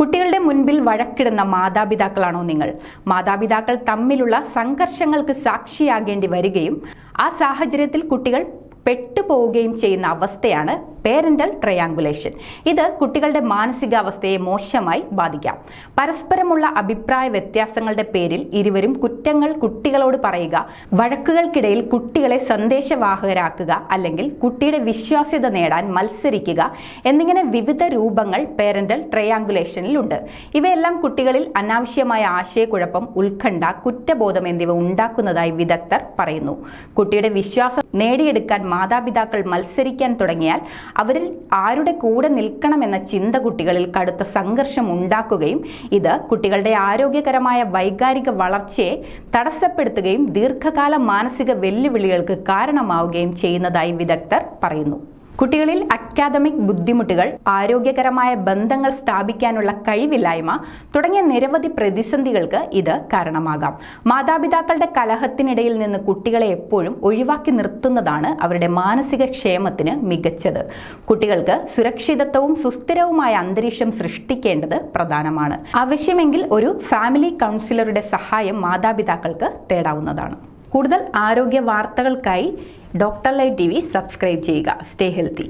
കുട്ടികളുടെ മുൻപിൽ വഴക്കിടുന്ന മാതാപിതാക്കളാണോ നിങ്ങൾ? മാതാപിതാക്കൾ തമ്മിലുള്ള സംഘർഷങ്ങൾക്ക് സാക്ഷിയാകേണ്ടി വരികയും ആ സാഹചര്യത്തിൽ കുട്ടികൾ പെട്ടുപോവുകയും ചെയ്യുന്ന അവസ്ഥയാണ് പേരന്റൽ ട്രയാങ്കുലേഷൻ ഇത് കുട്ടികളുടെ മാനസികാവസ്ഥയെ മോശമായി ബാധിക്കാം. പരസ്പരമുള്ള അഭിപ്രായ വ്യത്യാസങ്ങളുടെ പേരിൽ ഇരുവരും കുറ്റങ്ങൾ കുട്ടികളോട് പറയുക വഴക്കുകൾക്കിടയിൽ കുട്ടികളെ സന്ദേശവാഹകരാക്കുക അല്ലെങ്കിൽ കുട്ടിയുടെ വിശ്വാസ്യത നേടാൻ മത്സരിക്കുക എന്നിങ്ങനെ വിവിധ രൂപങ്ങൾ പേരന്റൽ ട്രയാങ്കുലേഷനിലുണ്ട് ഇവയെല്ലാം കുട്ടികളിൽ അനാവശ്യമായ ആശയക്കുഴപ്പം ഉത്കണ്ഠ കുറ്റബോധം എന്നിവ ഉണ്ടാക്കുന്നതായി വിദഗ്ധർ പറയുന്നു. കുട്ടിയുടെ വിശ്വാസം നേടിയെടുക്കാൻ മാതാപിതാക്കൾ മത്സരിക്കാൻ തുടങ്ങിയാൽ അവരിൽ ആരുടെ കൂടെ നിൽക്കണമെന്ന ചിന്ത കുട്ടികളിൽ കടുത്ത സംഘർഷം ഉണ്ടാക്കുകയും ഇത് കുട്ടികളുടെ ആരോഗ്യകരമായ വൈകാരിക വളർച്ചയെ തടസ്സപ്പെടുത്തുകയും ദീർഘകാല മാനസിക വെല്ലുവിളികൾക്ക് കാരണമാവുകയും ചെയ്യുന്നതായി വിദഗ്ധർ പറയുന്നു. കുട്ടികളിൽ അക്കാദമിക് ബുദ്ധിമുട്ടുകൾ ആരോഗ്യകരമായ ബന്ധങ്ങൾ സ്ഥാപിക്കാനുള്ള കഴിവില്ലായ്മ തുടങ്ങിയ നിരവധി പ്രതിസന്ധികൾക്ക് ഇത് കാരണമാകാം. മാതാപിതാക്കളുടെ കലഹത്തിനിടയിൽ നിന്ന് കുട്ടികളെ എപ്പോഴും ഒഴിവാക്കി നിർത്തുന്നതാണ് അവരുടെ മാനസിക ക്ഷേമത്തിന് മികച്ചത്. കുട്ടികൾക്ക് സുരക്ഷിതത്വവും സുസ്ഥിരവുമായ അന്തരീക്ഷം സൃഷ്ടിക്കേണ്ടത് പ്രധാനമാണ്. ആവശ്യമെങ്കിൽ ഒരു ഫാമിലി കൗൺസിലറുടെ സഹായം മാതാപിതാക്കൾക്ക് തേടാവുന്നതാണ്. കൂടുതൽ ആരോഗ്യ വാർത്തകൾക്കായി doctor live T V subscribe ചെയ്യുക. Stay healthy.